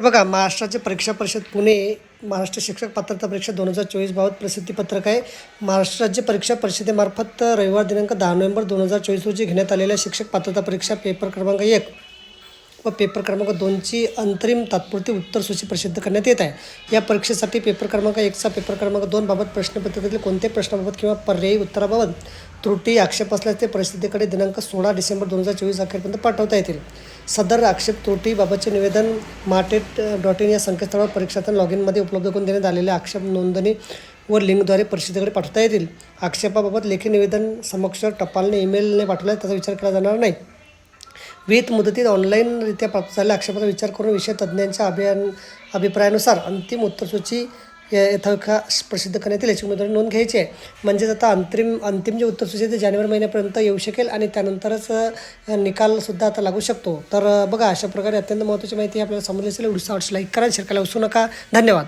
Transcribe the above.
बघा महाराष्ट्राचे परीक्षा परिषद पुणे महाराष्ट्र शिक्षक पात्रता परीक्षा दोन हजार चोवीसबाबत प्रसिद्धीपत्रक आहे. महाराष्ट्र राज्य परीक्षा परिषदेमार्फत रविवार दिनांक दहा नोव्हेंबर दोन हजार चोवीस रोजी घेण्यात आलेल्या शिक्षक पात्रता परीक्षा पेपर क्रमांक एक व पेपर क्रमांक दोनची अंतरिम तात्पुरती उत्तर सूची प्रसिद्ध करण्यात येत आहे. या परीक्षेसाठी पेपर क्रमांक एकचा पेपर क्रमांक दोनबाबत प्रश्नपत्रिकेतील कोणत्याही प्रश्नाबाबत किंवा पर्यायी उत्तराबाबत त्रुटी आक्षेप असल्यास ते परिस्थितीकडे दिनांक सोळा डिसेंबर दोन हजार चोवीस अखेरपर्यंत पाठवता येतील. सदर आक्षेप त्रुटीबाबतचे निवेदन माटेट डॉट इन या संकेतस्थळावर परीक्षार्थी लॉग इनमध्ये उपलब्ध करून देण्यात आलेल्या आक्षेप नोंदणी व लिंकद्वारे परिषदेकडे पाठवता येतील. आक्षेपाबाबत लेखी निवेदन समक्ष टपालने ईमेलने पाठवल्यास त्याचा विचार केला जाणार नाही. विहित मुदतीत ऑनलाईनरित्या प्राप्त झालेल्या आक्षेपाचा विचार करून विषय तज्ज्ञांच्या अभियान अभिप्रायानुसार अंतिम उत्तरसूची या- प्रसिद्ध करण्यात येईल याची उमेदवारी नोंद घ्यायची आहे. म्हणजेच आता अंतरिम अंतिम जे उत्तरसूची आहे ते जानेवारी महिन्यापर्यंत येऊ शकेल आणि त्यानंतरच निकालसुद्धा आता लागू शकतो. तर बघा अशा प्रकारे अत्यंत महत्त्वाची माहिती आपल्याला समजली असेल व्हिडिओ लाईक करा शेअर करायला विसरू नका. धन्यवाद.